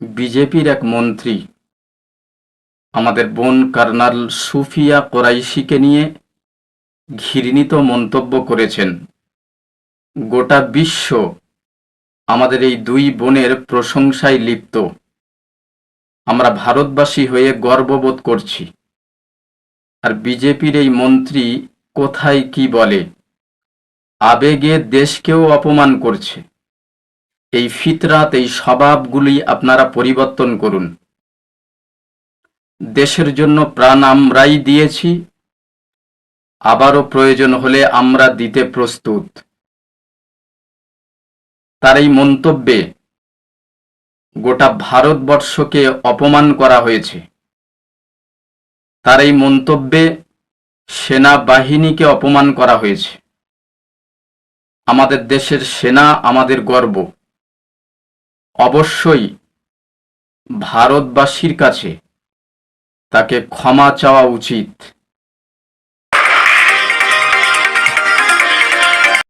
বিজেপির এক মন্ত্রী। আমাদের বোন কর্নাল সুফিয়া কোরাইশিকে নিয়ে ঘৃণিত মন্তব্য করেছেন। গোটা বিশ্ব আমাদের এই দুই বোনের প্রশংসায় লিপ্ত। আমরা ভারতবাসী হয়ে গর্ববোধ করছি। আর বিজেপির এই মন্ত্রী কোথায় কি বলে? আবেগে দেশকেও অপমান করছে। এই ফিতরাত, এই স্বভাবগুলি আপনারা পরিবর্তন করুন। দেশের জন্য প্রাণ আমরাই দিয়েছি, আবারও প্রয়োজন হলে আমরা দিতে প্রস্তুত। তার এই মন্তব্যে গোটা ভারতবর্ষকে অপমান করা হয়েছে। তার এই মন্তব্যে সেনাবাহিনীকে অপমান করা হয়েছে। আমাদের দেশের সেনা আমাদের গর্ব। অবশ্যই ভারতবাসীর কাছে তাকে ক্ষমা চাওয়া উচিত।